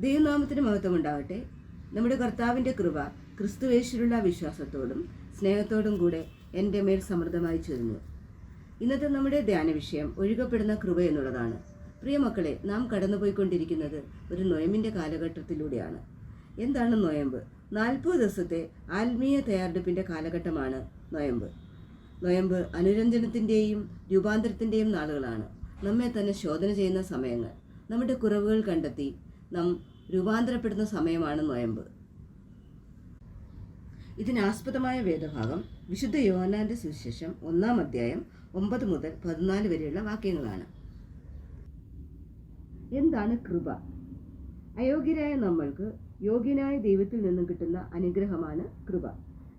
ദൈവനാമത്തിന് മഹത്വം ഉണ്ടാവട്ടെ നമ്മുടെ കർത്താവിന്റെ കൃപ ക്രിസ്തുവേശ്വരുള്ള വിശ്വാസത്തോടും സ്നേഹത്തോടും കൂടെ എന്റെ മേൽ സമൃദ്ധമായി ചൊരിഞ്ഞു. ഇന്നത്തെ നമ്മുടെ ധ്യാന വിഷയം ഒഴുകപ്പെടുന്ന കൃപ എന്നുള്ളതാണ്. പ്രിയ മക്കളെ നാം കടന്നുപോയിക്കൊണ്ടിരിക്കുന്നത് ഒരു നൊയമ്പിന്റെ കാലഘട്ടത്തിലൂടെയാണ്. എന്താണ് നൊയമ്പ്? നാൽപ്പത് ദിവസത്തെ ആത്മീയ തയ്യാറെടുപ്പിന്റെ കാലഘട്ടമാണ് നൊയമ്പ്. നൊയമ്പ് അനുരഞ്ജനത്തിന്റെയും രൂപാന്തരത്തിന്റെയും നാളുകളാണ്. നമ്മെ തന്നെ ശോധന ചെയ്യുന്ന സമയങ്ങൾ. നമ്മുടെ കുറവുകൾ കണ്ടെത്തി നാം രൂപാന്തരപ്പെടുന്ന സമയമാണ് നൊയമ്പ്. ഇതിനാസ്പദമായ വേദഭാഗം വിശുദ്ധ യോഹന്നാന്റെ സുവിശേഷം ഒന്നാം അധ്യായം ഒമ്പത് മുതൽ പതിനാല് വരെയുള്ള വാക്യങ്ങളാണ്. എന്താണ് കൃപ? അയോഗ്യരായ നമ്മൾക്ക് യോഗ്യനായ ദൈവത്തിൽ നിന്നും കിട്ടുന്ന അനുഗ്രഹമാണ് കൃപ.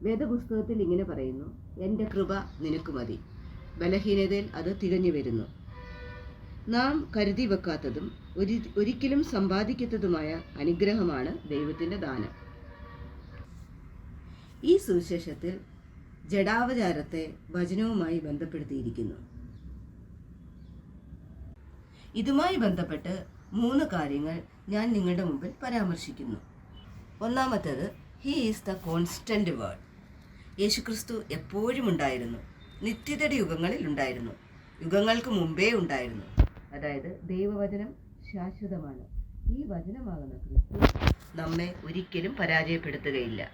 വേദപുസ്തകത്തിൽ ഇങ്ങനെ പറയുന്നു എന്റെ കൃപ നിനക്ക് മതി. ബലഹീനതയിൽ അത് തികഞ്ഞു വരുന്നു. നാം കരുതി വെക്കാത്തതും ഒരി ഒരിക്കലും സമ്പാദിക്കാത്തതുമായ അനുഗ്രഹമാണ് ദൈവത്തിന്റെ ദാനം. ഈ സുവിശേഷത്തിൽ ജഡാവചാരത്തെ വചനവുമായി ബന്ധപ്പെടുത്തിയിരിക്കുന്നു. ഇതുമായി ബന്ധപ്പെട്ട് മൂന്ന് കാര്യങ്ങൾ ഞാൻ നിങ്ങളുടെ മുമ്പിൽ പരാമർശിക്കുന്നു. ഒന്നാമത്തേത് he is the constant word യേശുക്രിസ്തു എപ്പോഴും ഉണ്ടായിരുന്നു. നിത്യതയുടെ യുഗങ്ങളിൽ ഉണ്ടായിരുന്നു. യുഗങ്ങൾക്ക് മുമ്പേ ഉണ്ടായിരുന്നു. അതായത് ദൈവവചനം ശാശ്വതമാണ്. ഈ വചനമാകുന്ന ക്രിസ്തു നമ്മെ ഒരിക്കലും പരാജയപ്പെടുത്തുകയില്ല.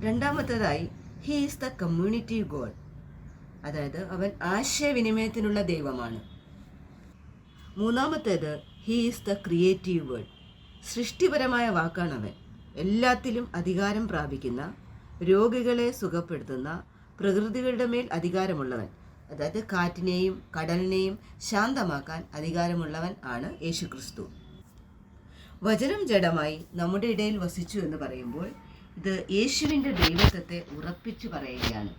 രണ്ടാമത്തേതായി he is the community god അതായത് അവൻ ആശയവിനിമയത്തിനുള്ള ദൈവമാണ്. മൂന്നാമത്തേത് he is the creative world സൃഷ്ടിപരമായ വാക്കാണ് അവൻ. എല്ലാത്തിലും അധികാരം പ്രാപിക്കുന്ന രോഗികളെ സുഖപ്പെടുത്തുന്ന പ്രകൃതികളുടെ മേൽ അധികാരമുള്ളവൻ. അതായത് കാറ്റിനെയും കടലിനെയും ശാന്തമാക്കാൻ അധികാരമുള്ളവൻ ആണ് യേശുക്രിസ്തു. വചനം ജഡമായി നമ്മുടെ ഇടയിൽ വസിച്ചു എന്ന് പറയുമ്പോൾ ഇത് യേശുവിന്റെ ദൈവത്വത്തെ ഉറപ്പിച്ചു പറയുകയാണ്.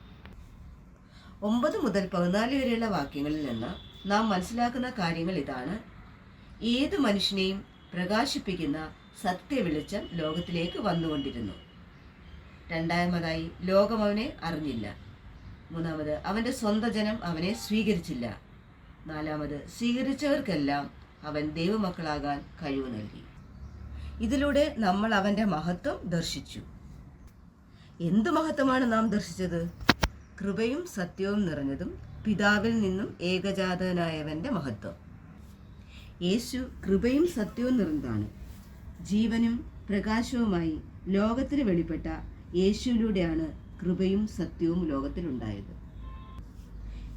ഒമ്പത് മുതൽ പതിനാല് വരെയുള്ള വാക്യങ്ങളിൽ നിന്ന് നാം മനസ്സിലാക്കുന്ന കാര്യങ്ങൾ ഇതാണ്. ഏത് മനുഷ്യനെയും പ്രകാശിപ്പിക്കുന്ന സത്യ വെളിച്ചം ലോകത്തിലേക്ക് വന്നുകൊണ്ടിരുന്നു. രണ്ടാമതായി ലോകം അവനെ അറിഞ്ഞില്ല. മൂന്നാമത് അവന്റെ സ്വന്തം ജനം അവനെ സ്വീകരിച്ചില്ല. നാലാമത് സ്വീകരിച്ചവർക്കെല്ലാം അവൻ ദൈവമക്കളാകാൻ കഴിവ് നൽകി. ഇതിലൂടെ നമ്മൾ അവന്റെ മഹത്വം ദർശിച്ചു. എന്ത് മഹത്വമാണ് നാം ദർശിച്ചത്? കൃപയും സത്യവും നിറഞ്ഞതും പിതാവിൽ നിന്നും ഏകജാതനായവന്റെ മഹത്വം. യേശു കൃപയും സത്യവും നിറഞ്ഞതാണ്. ജീവനും പ്രകാശവുമായി ലോകത്തിന് വെളിപ്പെട്ട യേശുവിലൂടെയാണ് കൃപയും സത്യവും ലോകത്തിലുണ്ടായത്.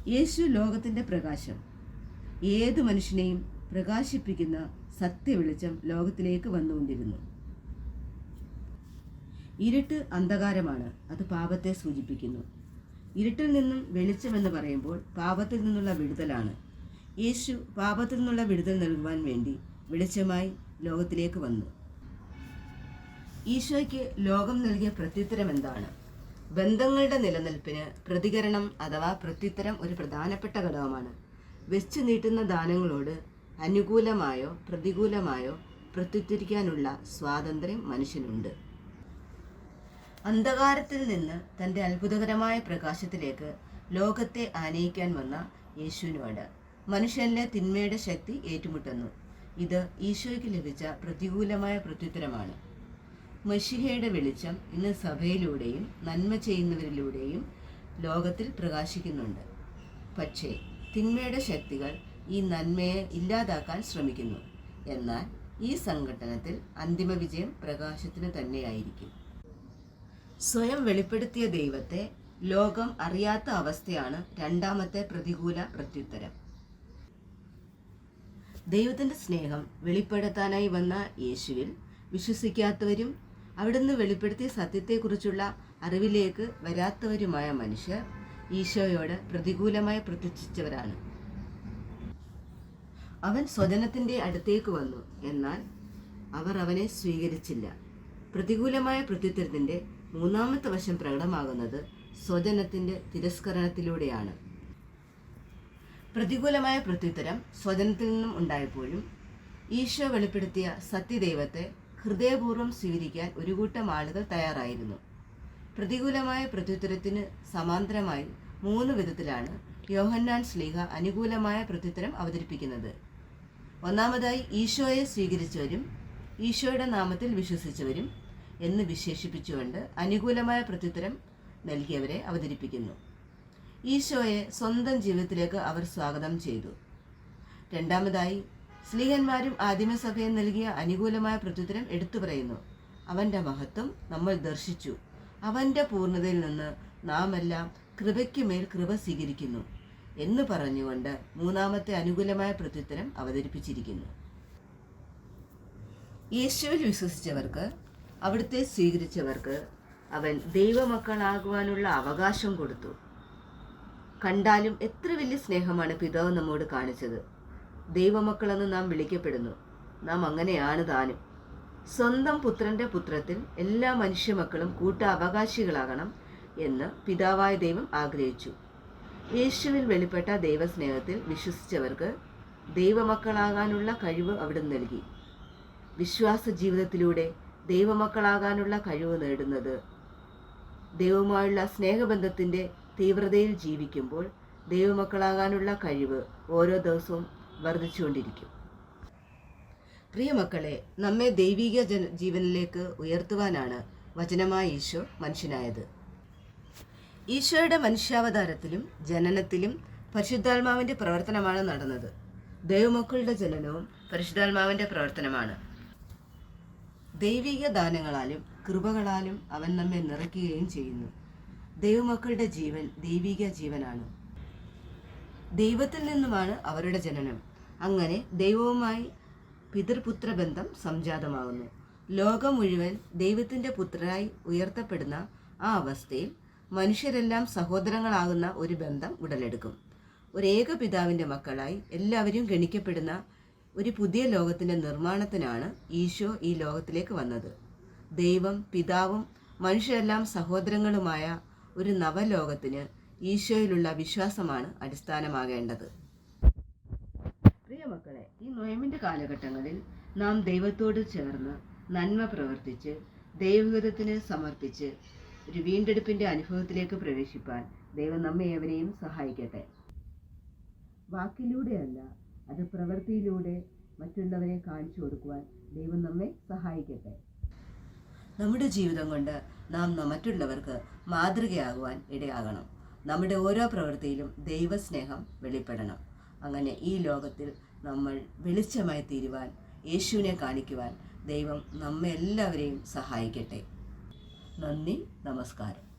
യേശു ലോകത്തിന്റെ പ്രകാശം. ഏത് മനുഷ്യനെയും പ്രകാശിപ്പിക്കുന്ന സത്യവെളിച്ചം ലോകത്തിലേക്ക് വന്നുകൊണ്ടിരുന്നു. ഇരുട്ട് അന്ധകാരമാണ് അത് പാപത്തെ സൂചിപ്പിക്കുന്നു. ഇരുട്ടിൽ നിന്നും വെളിച്ചമെന്ന് പറയുമ്പോൾ പാപത്തിൽ നിന്നുള്ള വിടുതലാണ്. യേശു പാപത്തിൽ നിന്നുള്ള വിടുതൽ നൽകുവാൻ വേണ്ടി വെളിച്ചമായി ലോകത്തിലേക്ക് വന്നു. ഈശോയ്ക്ക് ലോകം നൽകിയ പ്രത്യുത്തരം എന്താണ് ബന്ധങ്ങളുടെ നിലനിൽപ്പിന് പ്രതികരണം അഥവാ പ്രത്യുത്തരം ഒരു പ്രധാനപ്പെട്ട ഘടകമാണ്. വെച്ചു നീട്ടുന്ന ദാനങ്ങളോട് അനുകൂലമായോ പ്രതികൂലമായോ പ്രത്യുത്തരിക്കാനുള്ള സ്വാതന്ത്ര്യം മനുഷ്യനുണ്ട്. അന്ധകാരത്തിൽ നിന്ന് തന്റെ അത്ഭുതകരമായ പ്രകാശത്തിലേക്ക് ലോകത്തെ ആനയിക്കാൻ വന്ന യേശുവിനോട് മനുഷ്യനിലെ തിന്മയുടെ ശക്തി ഏറ്റുമുട്ടുന്നു. ഇത് ഈശോയ്ക്ക് ലഭിച്ച പ്രതികൂലമായ പ്രത്യുത്തരമാണ്. മഷിഹയുടെ വെളിച്ചം ഇന്ന് സഭയിലൂടെയും നന്മ ചെയ്യുന്നവരിലൂടെയും ലോകത്തിൽ പ്രകാശിക്കുന്നുണ്ട്. പക്ഷേ തിന്മയുടെ ശക്തികൾ ഈ നന്മയെ ഇല്ലാതാക്കാൻ ശ്രമിക്കുന്നു. എന്നാൽ ഈ സംഘട്ടനത്തിൽ അന്തിമ വിജയം പ്രകാശത്തിന് തന്നെയായിരിക്കും. സ്വയം വെളിപ്പെടുത്തിയ ദൈവത്തെ ലോകം അറിയാത്ത അവസ്ഥയാണ് രണ്ടാമത്തെ പ്രതികൂല പ്രത്യുത്തരം. ദൈവത്തിന്റെ സ്നേഹം വെളിപ്പെടുത്താനായി വന്ന യേശുവിൽ വിശ്വസിക്കാത്തവരും അവിടുന്ന് വെളിപ്പെടുത്തിയ സത്യത്തെക്കുറിച്ചുള്ള അറിവിലേക്ക് വരാത്തവരുമായ മനുഷ്യർ ഈശോയോട് പ്രതികൂലമായി പ്രത്യക്ഷിച്ചവരാണ്. അവൻ സ്വജനത്തിന്റെ അടുത്തേക്ക് വന്നു. എന്നാൽ അവർ അവനെ സ്വീകരിച്ചില്ല. പ്രതികൂലമായ പ്രത്യുത്തരത്തിന്റെ മൂന്നാമത്തെ വശം പ്രകടമാകുന്നത് സ്വജനത്തിന്റെ തിരസ്കരണത്തിലൂടെയാണ്. പ്രതികൂലമായ പ്രത്യുത്തരം സ്വജനത്തിൽ നിന്നും ഉണ്ടായപ്പോഴും ഈശോ വെളിപ്പെടുത്തിയ സത്യദൈവത്തെ ഹൃദയപൂർവം സ്വീകരിക്കാൻ ഒരു കൂട്ടം ആളുകൾ തയ്യാറായിരുന്നു. പ്രതികൂലമായ പ്രത്യുത്തരത്തിന് സമാന്തരമായി മൂന്ന് വിധത്തിലാണ് യോഹന്നാൻ സ്ലീഹ അനുകൂലമായ പ്രത്യുത്തരം അവതരിപ്പിക്കുന്നത്. ഒന്നാമതായി ഈശോയെ സ്വീകരിച്ചവരും ഈശോയുടെ നാമത്തിൽ വിശ്വസിച്ചവരും എന്ന് വിശേഷിപ്പിച്ചുകൊണ്ട് അനുകൂലമായ പ്രത്യുത്തരം നൽകിയവരെ അവതരിപ്പിക്കുന്നു. ഈശോയെ സ്വന്തം ജീവിതത്തിലേക്ക് അവർ സ്വാഗതം ചെയ്തു. രണ്ടാമതായി സ്ലീഹന്മാരും ആദിമസഭയും നൽകിയ അനുകൂലമായ പ്രത്യുത്തരം എടുത്തു പറയുന്നു. അവന്റെ മഹത്വം നമ്മൾ ദർശിച്ചു. അവന്റെ പൂർണതയിൽ നിന്ന് നാം എല്ലാം കൃപയ്ക്ക് മേൽ കൃപ സ്വീകരിക്കുന്നു എന്ന് പറഞ്ഞുകൊണ്ട് മൂന്നാമത്തെ അനുകൂലമായ പ്രത്യുത്തരം അവതരിപ്പിച്ചിരിക്കുന്നു. യേശുവിൽ വിശ്വസിച്ചവർക്ക് അവിടുത്തെ സ്വീകരിച്ചവർക്ക് അവൻ ദൈവമക്കളാകുവാനുള്ള അവകാശം കൊടുത്തു. കണ്ടാലും എത്ര വലിയ സ്നേഹമാണ് പിതാവ് നമ്മോട് കാണിച്ചത്. ദൈവമക്കളെന്ന് നാം വിളിക്കപ്പെടുന്നു. നാം അങ്ങനെയാണ് താനും. സ്വന്തം പുത്രന്റെ പുത്രത്തിൽ എല്ലാ മനുഷ്യമക്കളും കൂട്ട അവകാശികളാകണം എന്ന് പിതാവായ ദൈവം ആഗ്രഹിച്ചു. യേശുവിൽ വെളിപ്പെട്ട ദൈവസ്നേഹത്തിൽ വിശ്വസിച്ചവർക്ക് ദൈവമക്കളാകാനുള്ള കഴിവ് അവിടുന്ന് നൽകി. വിശ്വാസ ജീവിതത്തിലൂടെ ദൈവമക്കളാകാനുള്ള കഴിവ് നേടുന്നത് ദൈവവുമായുള്ള സ്നേഹബന്ധത്തിന്റെ തീവ്രതയിൽ ജീവിക്കുമ്പോൾ ദൈവമക്കളാകാനുള്ള കഴിവ് ഓരോ ദിവസവും വർദ്ധിച്ചുകൊണ്ടിരിക്കും. പ്രിയമക്കളെ നമ്മെ ദൈവിക ജന ജീവനിലേക്ക് ഉയർത്തുവാനാണ് വചനമായ ഈശോ മനുഷ്യനായത്. ഈശോയുടെ മനുഷ്യാവതാരത്തിലും ജനനത്തിലും പരിശുദ്ധാത്മാവിന്റെ പ്രവർത്തനമാണ് നടന്നത്. ദൈവമക്കളുടെ ജനനവും പരിശുദ്ധാത്മാവിന്റെ പ്രവർത്തനമാണ്. ദൈവിക ദാനങ്ങളാലും കൃപകളാലും അവൻ നമ്മെ നിറയ്ക്കുകയും ചെയ്യുന്നു. ദൈവമക്കളുടെ ജീവൻ ദൈവിക ജീവനാണ്. ദൈവത്തിൽ നിന്നുമാണ് അവരുടെ ജനനം. അങ്ങനെ ദൈവവുമായി പിതൃപുത്ര ബന്ധം സംജാതമാകുന്നു. ലോകം മുഴുവൻ ദൈവത്തിന്റെ പുത്രനായി ഉയർത്തപ്പെടുന്ന ആ അവസ്ഥയിൽ മനുഷ്യരെല്ലാം സഹോദരങ്ങളാകുന്ന ഒരു ബന്ധം ഉടലെടുക്കും. ഒരു ഏക പിതാവിന്റെ മക്കളായി എല്ലാവരും ഗണിക്കപ്പെടുന്ന ഒരു പുതിയ ലോകത്തിന്റെ നിർമ്മാണത്തിനാണ് ഈശോ ഈ ലോകത്തിലേക്ക് വന്നത്. ദൈവം പിതാവും മനുഷ്യരെല്ലാം സഹോദരങ്ങളുമായ ഒരു നവലോകത്തിന് ഈശോയിലുള്ള വിശ്വാസമാണ് അടിസ്ഥാനമാകേണ്ടത്. ഈ നൊയമിന്റെ കാലഘട്ടങ്ങളിൽ നാം ദൈവത്തോട് ചേർന്ന് നന്മ പ്രവർത്തിച്ച് ദൈവഹിതത്തിന് സമർപ്പിച്ച് ഒരു വീണ്ടെടുപ്പിന്റെ അനുഭവത്തിലേക്ക് പ്രവേശിപ്പാൻ ദൈവം നമ്മെ ഏവരെയും സഹായിക്കട്ടെ. വാക്കിലൂടെയല്ല അത് പ്രവൃത്തിയിലൂടെ മറ്റുള്ളവരെ കാണിച്ചു കൊടുക്കുവാൻ ദൈവം നമ്മെ സഹായിക്കട്ടെ. നമ്മുടെ ജീവിതം കൊണ്ട് ന- മറ്റുള്ളവർക്ക് മാതൃകയാകുവാൻ ഇടയാകണം. നമ്മുടെ ഓരോ പ്രവൃത്തിയിലും ദൈവസ്നേഹം വെളിപ്പെടണം. അങ്ങനെ ഈ ലോകത്തിൽ നമ്മൾ വെളിച്ചമായി തീരുവാൻ യേശുവിനെ കാണിക്കുവാൻ ദൈവം നമ്മെ എല്ലാവരെയും സഹായിക്കട്ടെ. നന്ദി നമസ്കാരം.